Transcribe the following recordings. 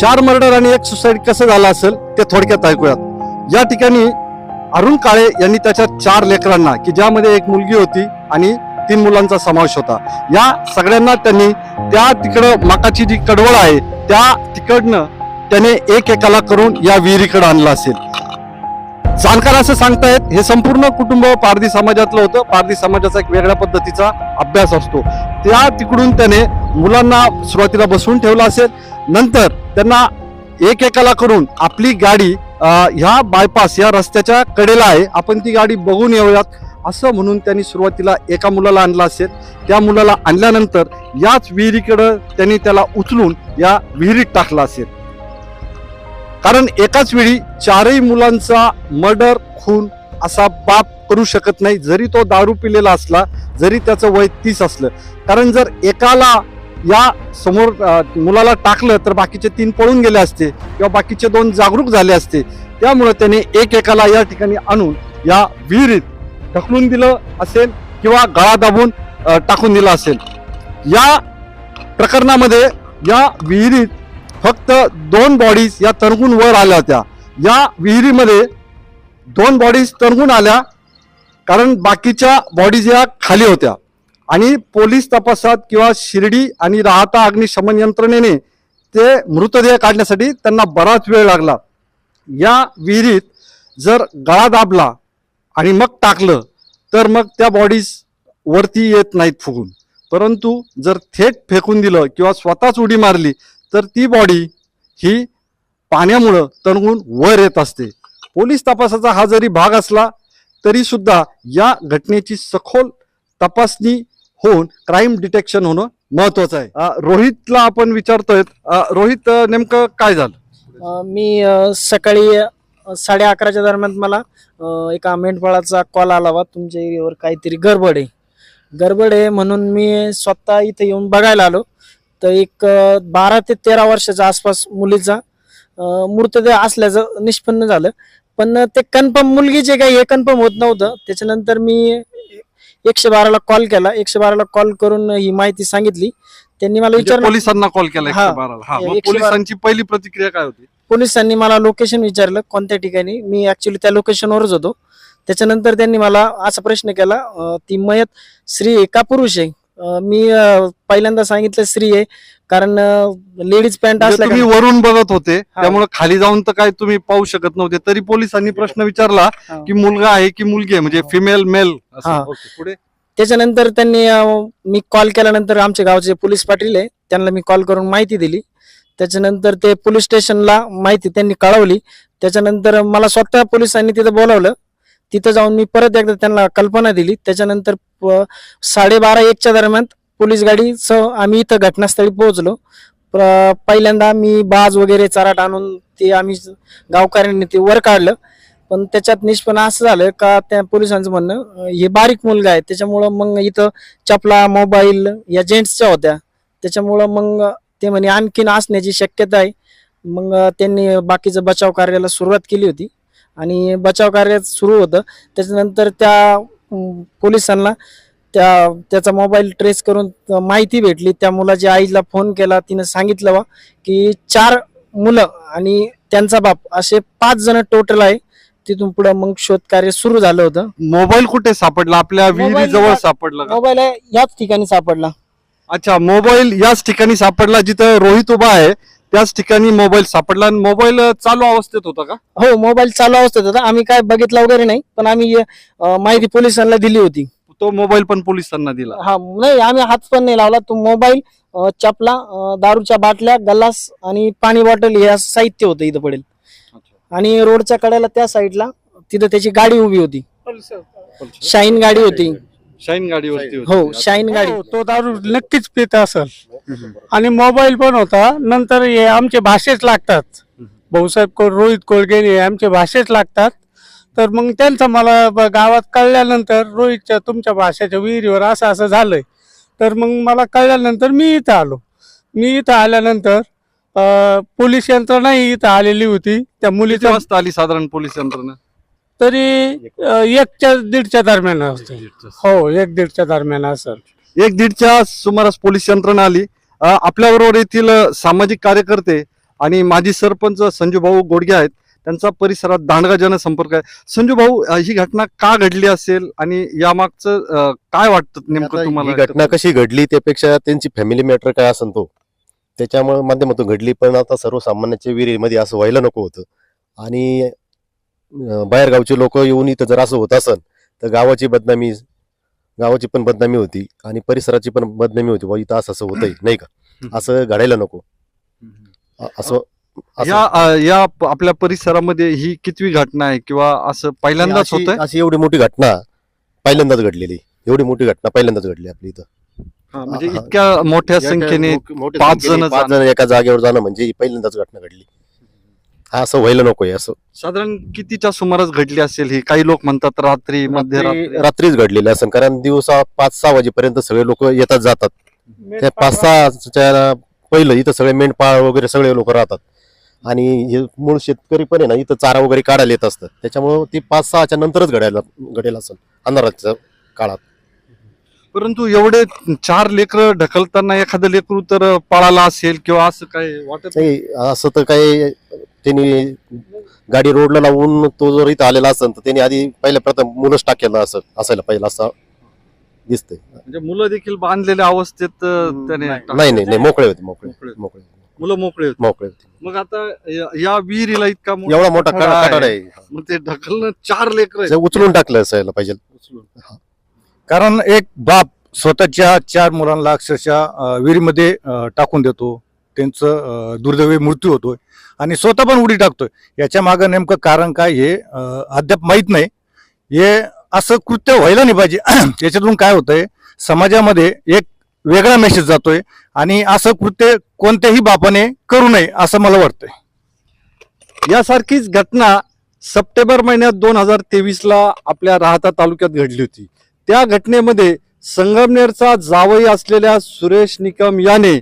चार मर्डर आणि एक सुसाईड कसं झालं असेल ते थोडक्यात ऐकूयात. या ठिकाणी अरुण काळे यांनी त्याच्या चार लेकरांना की ज्यामध्ये एक मुलगी होती आणि तीन मुलांचा समावेश होता. या सगळ्यांना त्यांनी त्या तिकडं मकाची जी कडवळ आहे त्या तिकडनं त्याने एक एकाला करून या विहिरीकडे आणलं असेल. जाणकार असं सांगतायत हे संपूर्ण कुटुंब पारधी समाजातलं होतं. पारधी समाजाचा एक वेगळ्या पद्धतीचा अभ्यास असतो. त्या तिकडून त्याने मुलांना सुरुवातीला बसवून ठेवलं असेल नंतर त्यांना एक एकाला करून आपली गाडी ह्या बायपास या रस्त्याच्या कडेला आहे आपण ती गाडी बघून येऊयात. असं म्हणून त्यांनी सुरुवातीला एका मुलाला आणलं असेल. त्या मुलाला आणल्यानंतर याच विहिरीकडं त्यांनी त्याला उचलून या विहिरीत टाकलं असेल. कारण एकाच वेळी चारही मुलांचा मर्डर खून असा बाप करू शकत नाही. जरी तो दारू पिलेला असला जरी त्याचं वय तीस असलं. कारण जर एकाला या समोर मुलाला टाकलं तर बाकीचे तीन पळून गेले असते किंवा बाकीचे दोन जागरूक झाले असते. त्यामुळे त्याने एक एकाला या ठिकाणी आणून या विहिरीत ढकलून दिलं असेल किंवा गळा दाबून टाकून दिला असेल. या प्रकरणामध्ये या विहिरीत फक्त दोन बॉडीज या तरंगून वर आल्या होत्या. या विहिरीमध्ये दोन बॉडीज तरंगून आल्या कारण बाकीच्या बॉडीज या खाली होत्या. आणि पोलीस तपासात किंवा शिर्डी आणि राहता अग्निशमन यंत्रणेने ते मृतदेह काढण्यासाठी त्यांना बराच वेळ लागला. या विहिरीत जर गळा दाबला आणि मग टाकलं तर मग त्या बॉडीज वरती येत नाहीत फुगून. परंतु जर थेट फेकून दिलं किंवा स्वतःच उडी मारली तर ती बॉडी ही पाण्यामुळं तणगून वर येत असते. पोलीस तपासाचा हा जरी भाग असला तरीसुद्धा या घटनेची सखोल तपासणी होऊन क्राईम डिटेक्शन होणं महत्वाचं आहे. रोहितला आपण विचारतोय रोहित नेमकं काय झालं? मी सकाळी साडे अकराच्या दरम्यान मला एका मेंढपाळाचा कॉल आला वा तुमच्या एरियावर काहीतरी गडबड आहे. गडबड आहे म्हणून मी स्वतः इथे येऊन बघायला आलो. तर एक बारा ते तेरा वर्षाच्या आसपास मुलीचा मृतदेह असल्याचं निष्पन्न झालं. पण ते कन्फर्म मुलगीचे काही हे कन्फर्म होत नव्हतं. त्याच्यानंतर मी एकशे बाराला कॉल केला. एकशे बाराला कॉल करून ही माहिती सांगितली. त्यांनी मला म्हणजे विचारलं पोलिसांना कॉल केला हा. एकशे बाराला हा मग एकशे बारा. पोलिसांची पहिली प्रतिक्रिया काय होती? पोलिसांनी मला लोकेशन विचारलं कोणत्या ठिकाणी. मी ऍक्च्युली त्या लोकेशनवरच होतो. त्याच्यानंतर त्यांनी मला असा प्रश्न केला अं, ती मयत स्त्री आहे का पुरुष आहे मी अं, पहिल्यांदा सांगितलं स्त्री आहे कारण लेडीज पॅन्ट म्हणजे असल्या तुम्ही वरून बघत होते हा. त्यामुळे खाली जाऊन तर काय तुम्ही पाहू शकत नव्हते. तरी पोलिसांनी प्रश्न विचारला हा. की मुलगा आहे की मुलगी आहे? म्हणजे फिमेल मेल हा. पुढे? त्याच्यानंतर त्यांनी अं, मी कॉल केल्यानंतर आमच्या गावचे पोलीस पाटील आहे त्यांना मी कॉल करून माहिती दिली. त्याच्यानंतर ते पोलीस स्टेशनला माहिती त्यांनी कळवली. त्याच्यानंतर मला स्वतः पोलिसांनी तिथं बोलावलं. तिथं जाऊन मी परत एकदा त्यांना कल्पना दिली. त्याच्यानंतर प- साडेबारा एकच्या दरम्यान पोलीस गाडी सह आम्ही इथं घटनास्थळी पोहोचलो. प्र- पहिल्यांदा मी बाज वगैरे चाराट आणून ते आम्ही गावकऱ्यांनी ते वर काढलं. पण त्याच्यात निष्पन्न असं झालं का त्या पोलिसांचं म्हणणं हे बारीक मुलगा आहे. त्याच्यामुळं मग इथं चपला मोबाईल या जेंट्सच्या होत्या. त्याच्यामुळं मग ते म्हणे आणखीन असण्याची शक्यता आहे. मग त्यांनी बाकीचं बचाव कार्याला सुरुवात केली होती. आणि बचाव कार्य सुरू होतं. त्याच्यानंतर त्या पोलिसांना त्या त्याचा मोबाईल ट्रेस करून माहिती भेटली. त्या मुलाच्या आईला फोन केला. तिनं सांगितलं बा की चार मुलं आणि त्यांचा बाप असे पाच जण टोटल आहे. तिथून पुढे मग शोध कार्य सुरू झालं होतं. मोबाईल कुठे सापडला? आपल्या विहिरी जवळ सापडला का? मोबाईल आहे याच ठिकाणी सापडला. अच्छा मोबाईल याच ठिकाणी सापडला जिथं रोहित उभा आहे. त्याच ठिकाणी मोबाईल सापडला आणि मोबाईल चालू अवस्थेत होता का? हो मोबाईल चालू अवस्थेत होता. आम्ही काय बघितलं वगैरे नाही पण आम्ही अं, माहिती पोलिसांना दिली होती. तो मोबाईल पण पोलिसांना दिला. हा नाही आम्ही हात पण नाही लावला. तो मोबाईल अं, चपला अं, दारूच्या बाटल्या गलास आणि पाणी बॉटल हे असं साहित्य होतं इथं पडेल. आणि रोडच्या कडेला त्या साईडला तिथं त्याची गाडी उभी होती. शाईन गाडी होती. शाईन गाडीवरती हो होती. शाईन गाडी. हो, तो दारू नक्कीच पित असेल. आणि मोबाईल पण होता. नंतर हे आमचे भाषेच लागतात. भाऊसाहेब कोळ रोहित कोळगे हे आमचे भाषेच लागतात. तर मग त्यांचं मला ब- गावात कळल्यानंतर रोहितच्या तुमच्या भाषेच्या विहिरीवर असं असं झालंय. तर मग मला कळल्यानंतर मी इथं आलो. मी इथं आल्यानंतर अं, पोलीस यंत्रणाही इथं आलेली होती. त्या किती मुलीच्या वाजता आली साधारण पोलीस यंत्रणा? तरी अं, एकच्या दीडच्या दरम्यान असते. हो एक दीडच्या दरम्यान असेल एक दीडच्या सुमारास पोलीस यंत्रणा आली. आपल्या बरोबर येथील अ, सामाजिक कार्यकर्ते आणि माजी सरपंच संजू भाऊ गोडगे आहेत. त्यांचा परिसरात दांडगा जनसंपर्क आहे. संजू भाऊ अ, ही घटना का घडली असेल आणि यामागचं अ, काय वाटतं आता नेमकं तुम्हाला? ही घटना कशी घडली त्यापेक्षा त्यांची फॅमिली मॅटर काय असेल तो? त्याच्यामुळे माध्यमातून घडली पण आता सर्वसामान्याच्या विहिरीमध्ये असं व्हायला नको होतं. आणि बाहेरगावचे लोक येऊन इथं जर असं होत असेल तर गावाची बदनामी गावाची पण बदनामी होती आणि परिसराची पण बदनामी होती. बुवा इथं असं असं होतंय नाही का? असं घडायला नको. असं या या आपल्या परिसरामध्ये ही कितवी घटना आहे किंवा असं पहिल्यांदाच होतंय? अशी एवढी मोठी घटना पहिल्यांदाच घडलेली. एवढी मोठी घटना पहिल्यांदाच घडली आपली इथं. हा, म्हणजे. इतक्या मोठ्या संख्येने पाच जण पाच जण एका जागेवर जाणं म्हणजे ही पहिल्यांदाच घटना घडली. असं व्हायला नकोय असं. साधारण कितीच्या सुमारास घडली असेल ही? काही लोक म्हणतात रात्री मध्यरात्री. रात्री- रात्रीच घडलेली असेल कारण दिवसा पाच सहा वाजेपर्यंत सगळे लोक येतात जातात. त्या पाच सहाच्या पहिलं इथं सगळे मेंढपाळ वगैरे सगळे लोक राहतात. आणि हे मूळ शेतकरी पण आहे ना इथं चारा वगैरे काढायला येत असतात त्याच्यामुळं ती पाच सहाच्या नंतरच घडायला घडेल असेल अंधाराच्या काळात. परंतु एवढे चार लेकर ढकलताना एखादं लेकरू तर पळाला असेल किंवा असं काय वाटत नाही? असं तर काही त्यांनी गाडी रोडला लावून तो जर इथं आलेला असेल तर त्यांनी आधी पहिल्या प्रथम मुलंच टाकेलं असं असायला पाहिजे असं दिसतंय. म्हणजे मुलं देखील बांधलेल्या अवस्थेत त्याने नाही. नाही नाही मोकळे होते मोकळे मोकळे. मुलं मोकळे होते. मोकळे होते. मग आता या- या विहिरीला इतका एवढा मोठा आहे. मग ते ढकलणं चार लेकर जे उचलून टाकलं असायला पाहिजे. कारण एक बाप स्वतःच्या चार मुलांना अक्षरशः विहिरीमध्ये टाकून देतो. त्यांचं दुर्दैवी मृत्यू होतोय. आणि स्वतः पण उडी टाकतोय. याच्या मागं नेमकं कारण काय हे अद्याप माहीत नाही. हे असं कृत्य व्हायला नाही पाहिजे. याच्यातून काय होतंय समाजामध्ये एक वेगळा मेसेज जातोय आणि असं कृत्य कोणत्याही बापाने करू नये असं मला वाटतंय. यासारखीच घटना सप्टेंबर महिन्यात दोन हजार तेवीसला आपल्या राहता तालुक्यात घडली होती. त्या घटनेमध्ये संगमनेरचा जावई असलेल्या सुरेश निकम याने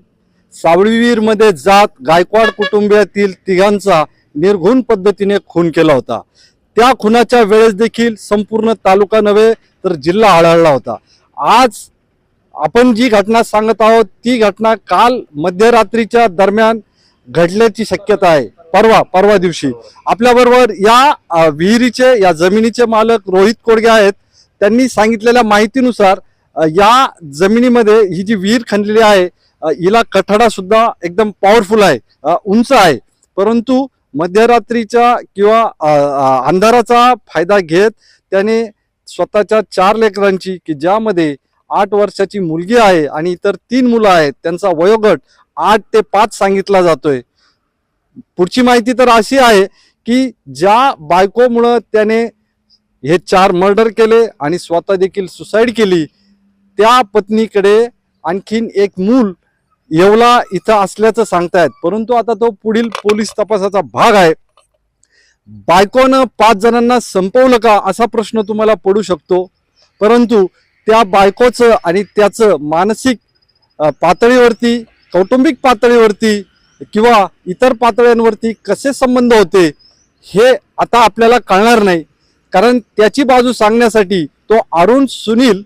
सावळीवीरमध्ये जात गायकवाड कुटुंबियातील तिघांचा निर्घुण पद्धतीने खून केला होता. त्या खुनाच्या वेळेस देखील संपूर्ण तालुका नव्हे तर जिल्हा आढळला होता. आज आपण जी घटना सांगत आहोत ती घटना काल मध्यरात्रीच्या दरम्यान घडल्याची शक्यता आहे. परवा परवा दिवशी. आपल्याबरोबर या विहिरीचे या जमिनीचे मालक रोहित कोडगे आहेत. त्यांनी सांगितलेल्या माहितीनुसार या जमिनीमध्ये ही जी विहीर खणलेली आहे हिला कठडा सुद्धा एकदम पॉवरफुल आहे उंच आहे. परंतु मध्यरात्रीच्या किंवा अंधाराचा फायदा घेत त्याने स्वतःच्या चार लेकरांची की ज्यामध्ये आठ वर्षाची मुलगी आहे आणि इतर तीन मुलं आहेत त्यांचा वयोगट आठ ते पाच सांगितला जातोय. पुढची माहिती तर अशी आहे की ज्या बायकोमुळं त्याने हे चार मर्डर केले आणि स्वतः देखील सुसाईड केली. त्या पत्नीकडे आणखीन एक मूल येवला इथं असल्याचं सांगतायत. परंतु आता तो पुढील पोलीस तपासाचा भाग आहे. बायकोनं पाच जणांना संपवलं का असा प्रश्न तुम्हाला पडू शकतो. परंतु त्या बायकोचं आणि त्याचं मानसिक पातळीवरती कौटुंबिक पातळीवरती किंवा इतर पातळ्यांवरती कसे संबंध होते हे आता आपल्याला कळणार नाही. कारण त्याची बाजू सांगण्यासाठी तो अरुण सुनील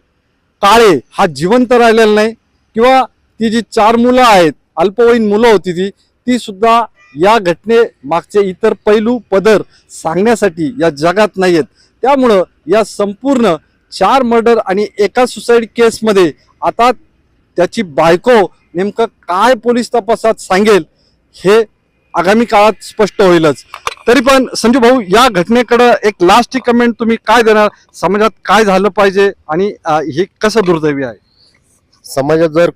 काळे हा जिवंत राहिलेला नाही. किंवा ती जी चार मुलं आहेत अल्पवयीन मुलं होती ती ती सुद्धा या घटने मागचे इतर पैलू पदर सांगण्यासाठी या जगात नाही आहेत त्यामुळं या संपूर्ण चार मर्डर आणि एका सुसाईड केसमध्ये आता त्याची बायको नेमकं काय पोलीस तपासात सांगेल हे आगामी काळात स्पष्ट होईलच. तरी पण संजू भाऊ या घटनेकडे एक लास्ट कमेंट तुम्ही काय देणार? समाजात काय झालं पाहिजे आणि हे कसं दुर्दैवी आहे? समाजात जर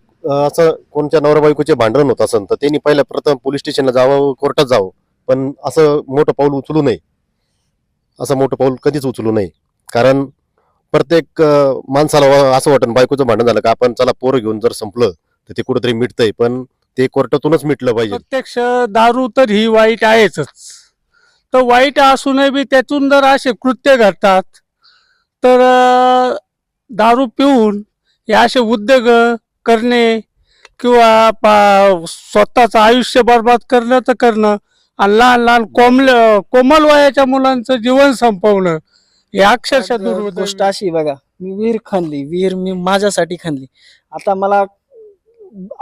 असं कोणत्या नवरा बायकोचे भांडण होत असेल तर त्यांनी पहिल्या प्रथम पोलीस स्टेशनला जावं कोर्टात जावं. पण असं मोठं पाऊल उचलू नये. असं मोठं पाऊल कधीच उचलू नये. कारण प्रत्येक माणसाला असं वाटतं बायकोचं भांडण झालं का आपण चला पोरं घेऊन जर संपलं तर ते कुठेतरी मिटतंय. पण ते कोर्टातूनच मिटलं पाहिजे. प्रत्यक्ष दारू तर ही वाईट आहेच तर वाईट असूनही बी त्यातून जर असे कृत्य घडतात तर दारू पिऊन हे असे उद्योग करणे किंवा पा- स्वतःचं आयुष्य बर्बाद करणं तर करणं आणि लहान लहान कोमल कोमल वयाच्या मुलांचं जीवन संपवणं हे अक्षरशः आता गोष्ट अशी बघा मी विहीर खणली विहीर मी माझ्यासाठी खणली. आता मला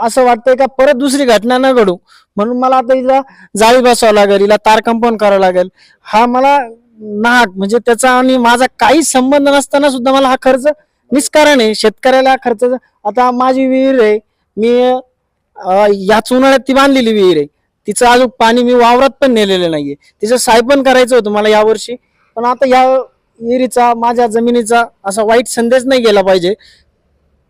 असं वाटतंय का परत दुसरी घटना न घडू. म्हणून मला आता हिला जाळी बसावं लागेल हिला तार कंपाऊंड करावं लागेल. हा मला नाहक म्हणजे त्याचा आणि माझा काही संबंध नसताना सुद्धा मला हा खर्च निष्कारण आहे. शेतकऱ्याला हा खर्च आता माझी विहीर आहे. मी याच उन्हाळ्यात ती बांधलेली विहीर आहे. तिचं अजून पाणी मी वावरात पण नेलेलं नाहीये. तिचं सायपण करायचं होतं मला यावर्षी. पण आता या विहिरीचा माझ्या जमिनीचा असा वाईट संदेश नाही गेला पाहिजे.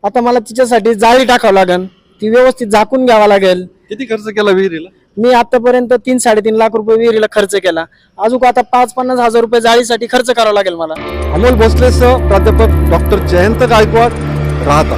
आता मला तिच्यासाठी जाळी टाकावं लागेल ती व्यवस्थित झाकून घ्यावा लागेल. किती खर्च केला विहिरीला? मी आतापर्यंत तीन साडेतीन लाख रुपये विहिरीला खर्च केला. अजून आता पाच पन्नास हजार रुपये जाळीसाठी खर्च करावा लागेल मला. अमोल भोसलेसह प्राध्यापक डॉक्टर जयंत गायकवाड राहता